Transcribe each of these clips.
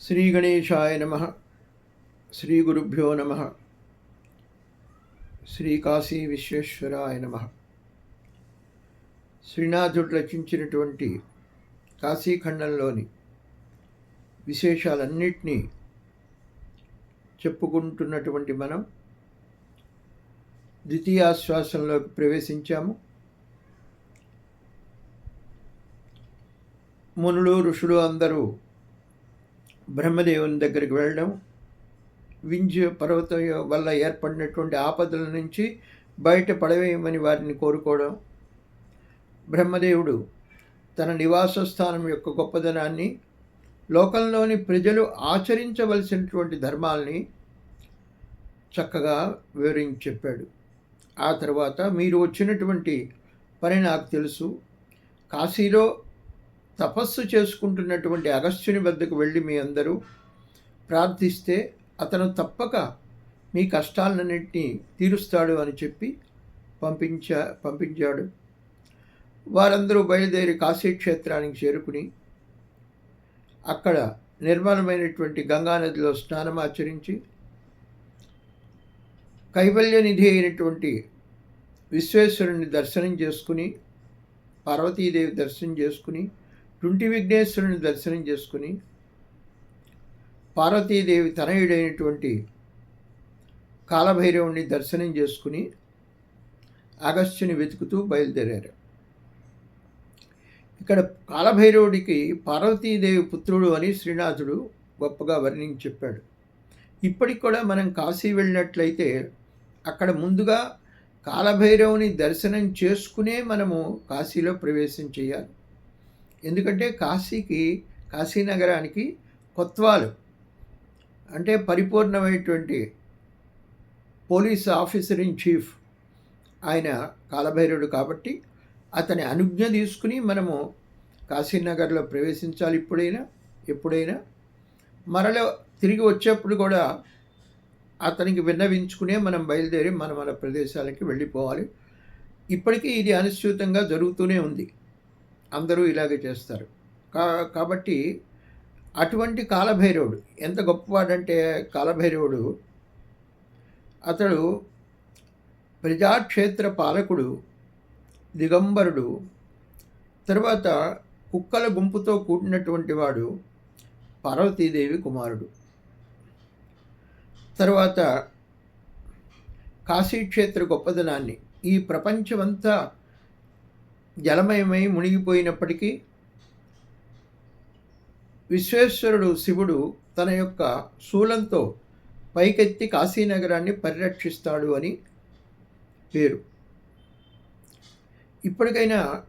శ్రీగణేశాయ నమ. శ్రీ గురుభ్యో నమ. శ్రీకాశీ విశ్వేశ్వరాయ నమ. శ్రీనాథుడు రచించినటువంటి కాశీఖండంలోని విశేషాలన్నిటినీ చెప్పుకుంటున్నటువంటి మనం ద్వితీయాశ్వాసంలోకి ప్రవేశించాము. మునులు ఋషులు అందరూ బ్రహ్మదేవుని దగ్గరికి వెళ్ళడం వింజ పర్వతం వల్ల ఏర్పడినటువంటి ఆపదల నుంచి బయట పడవేయమని వారిని కోరుకోవడం. బ్రహ్మదేవుడు తన నివాస స్థానం యొక్క గొప్పదనాన్ని లోకంలోని ప్రజలు ఆచరించవలసినటువంటి ధర్మాల్ని చక్కగా వివరించి చెప్పాడు. ఆ తర్వాత మీరు వచ్చినటువంటి పని నాకు తెలుసు. కాశీలో తపస్సు చేసుకుంటున్నటువంటి అగస్త్యుని వద్దకు వెళ్ళి మీ అందరూ ప్రార్థిస్తే అతను తప్పక మీ కష్టాలన్నింటినీ తీరుస్తాడు అని చెప్పి పంపించా పంపించాడు. వారందరూ బయలుదేరి కాశీక్షేత్రానికి చేరుకుని అక్కడ నిర్మలమైనటువంటి గంగానదిలో స్నానమాచరించి కైవల్యనిధి అయినటువంటి విశ్వేశ్వరుని దర్శనం చేసుకుని పార్వతీదేవి దర్శనం చేసుకుని టుంటి విఘ్నేశ్వరుని దర్శనం చేసుకుని పార్వతీదేవి తనయుడైనటువంటి కాలభైరవుని దర్శనం చేసుకుని అగస్త్యుని వెతుకుతూ బయలుదేరారు. ఇక్కడ కాలభైరవుడికి పార్వతీదేవి పుత్రుడు అని శ్రీనాథుడు గొప్పగా వర్ణించి చెప్పాడు. ఇప్పటికి కూడా మనం కాశీ వెళ్ళినట్లయితే అక్కడ ముందుగా కాలభైరవుని దర్శనం చేసుకునే మనము కాశీలో ప్రవేశం చేయాలి. ఎందుకంటే కాశీకి కాశీనగరానికి కొత్వాలు. అంటే పరిపూర్ణమైనటువంటి పోలీస్ ఆఫీసర్ ఇన్ చీఫ్ ఆయన కాలభైరుడు కాబట్టి అతని అనుజ్ఞ తీసుకుని మనము కాశీనగర్లో ప్రవేశించాలి ఇప్పుడైనా ఎప్పుడైనా. మరల తిరిగి వచ్చేప్పుడు కూడా అతనికి విన్నవించుకునే మనం బయలుదేరి మన మన ప్రదేశాలకి వెళ్ళిపోవాలి. ఇప్పటికీ ఇది అనుసూతంగా జరుగుతూనే ఉంది. అందరూ ఇలాగే చేస్తారు. కా కాబట్టి అటువంటి కాలభైరవుడు ఎంత గొప్పవాడంటే కాలభైరవుడు అతడు ప్రజాక్షేత్ర పాలకుడు దిగంబరుడు తర్వాత కుక్కల గుంపుతో కూడినటువంటి వాడు పార్వతీదేవి కుమారుడు. తర్వాత కాశీక్షేత్ర గొప్పదనాన్ని ఈ ప్రపంచమంతా జలమయమై మునిగిపోయినప్పటికీ విశ్వేశ్వరుడు శివుడు తన యొక్క శూలంతో పైకెత్తి కాశీనగరాన్ని పరిరక్షిస్తాడు అని పేరు. ఇప్పటికైనా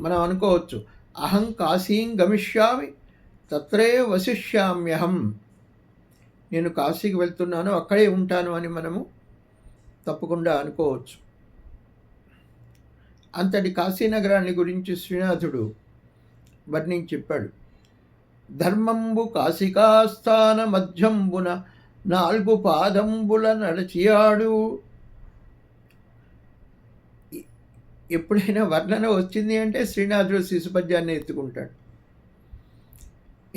మనం అనుకోవచ్చు అహం కాశీం గమిష్యామి తత్రే వసిష్యామ్యహం నేను కాశీకి వెళ్తున్నాను అక్కడే ఉంటాను అని మనము తప్పకుండా అనుకోవచ్చు. అంతటి కాశీనగరాన్ని గురించి శ్రీనాథుడు వర్ణించి చెప్పాడు. ధర్మంబు కాశికాస్థాన మధ్యంబున నాలుగు పాదంబుల నడచియాడు. ఎప్పుడైనా వర్ణన వచ్చింది అంటే శ్రీనాథుడు శిశుపద్యాన్ని ఎత్తుకుంటాడు.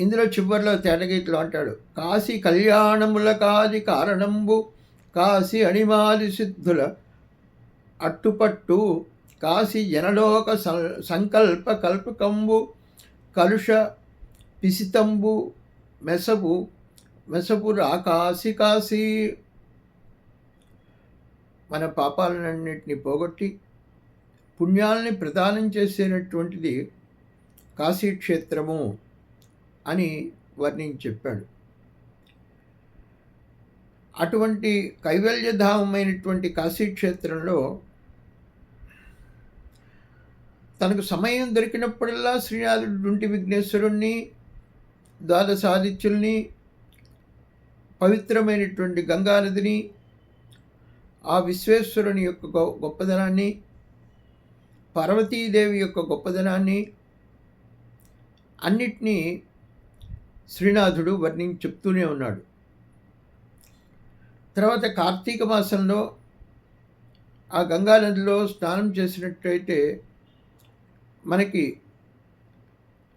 ఇందులో చివరిలో తేటగీతలు అంటాడు కాశీ కళ్యాణముల కాది కారణంబు కాశీ అణిమాది సిద్ధుల అట్టుపట్టు కాశీ జనలోక సంకల్ప కల్పకంబు కలుష పిసితంబు మెసపు మెసపు రాకాశి కాశీ. మన పాపాలన్నింటినీ పోగొట్టి పుణ్యాలని ప్రదానం చేసేటటువంటిది కాశీక్షేత్రము అని వర్ణించి చెప్పాడు. అటువంటి కైవల్యధామమైనటువంటి కాశీక్షేత్రంలో తనకు సమయం దొరికినప్పుడల్లా శ్రీనాథుడు డుంటి విఘ్నేశ్వరుణ్ణి ద్వాదశాదిత్యుల్ని పవిత్రమైనటువంటి గంగానదిని ఆ విశ్వేశ్వరుని యొక్క గొప్పదనాన్ని పార్వతీదేవి యొక్క గొప్పదనాన్ని అన్నిటినీ శ్రీనాథుడు వర్ణించి చెప్తూనే ఉన్నాడు. తర్వాత కార్తీక మాసంలో ఆ గంగానదిలో స్నానం చేసినట్టయితే మనకి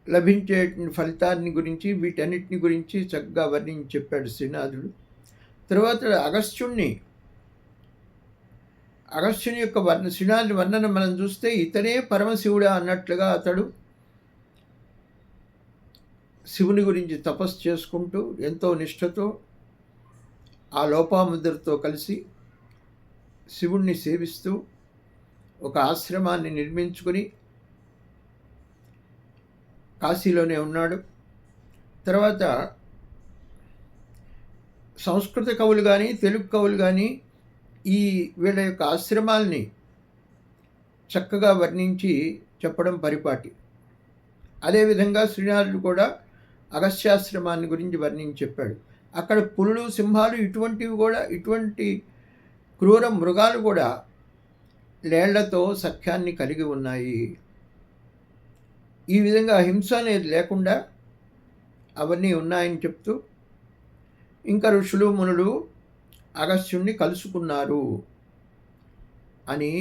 లభించే ఫలితాన్ని గురించి వీటన్నిటిని గురించి చక్కగా వర్ణించి చెప్పాడు శ్రీనాథుడు. తర్వాత అగస్త్యుణ్ణి అగస్త్యుని యొక్క వర్ణ శ్రీనాథుడి వర్ణన మనం చూస్తే ఇతనే పరమశివుడా అన్నట్లుగా అతడు శివుని గురించి తపస్సు చేసుకుంటూ ఎంతో నిష్ఠతో ఆ లోపాముద్రతో కలిసి శివుణ్ణి సేవిస్తూ ఒక ఆశ్రమాన్ని నిర్మించుకుని కాశీలోనే ఉన్నాడు. తర్వాత సంస్కృత కవులు కానీ తెలుగు కవులు కానీ ఈ వీళ్ళ యొక్క ఆశ్రమాల్ని చక్కగా వర్ణించి చెప్పడం పరిపాటి. అదేవిధంగా శ్రీనాథుడు కూడా అగస్త్యాశ్రమాన్ని గురించి వర్ణించి చెప్పాడు. అక్కడ పులులు సింహాలు ఇటువంటివి కూడా ఇటువంటి క్రూర మృగాలు కూడా లేళ్ళతో సఖ్యాన్ని కలిగి ఉన్నాయి. ఈ విధంగా హింస అనేది లేకుండా అవన్నీ ఉన్నాయని చెప్తూ ఇంకా ఋషులు మునులు అగస్త్యుణ్ణి కలుసుకున్నారు అని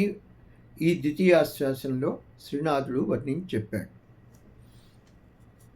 ఈ ద్వితీయాశ్వాసంలో శ్రీనాథుడు వర్ణించి చెప్పాడు.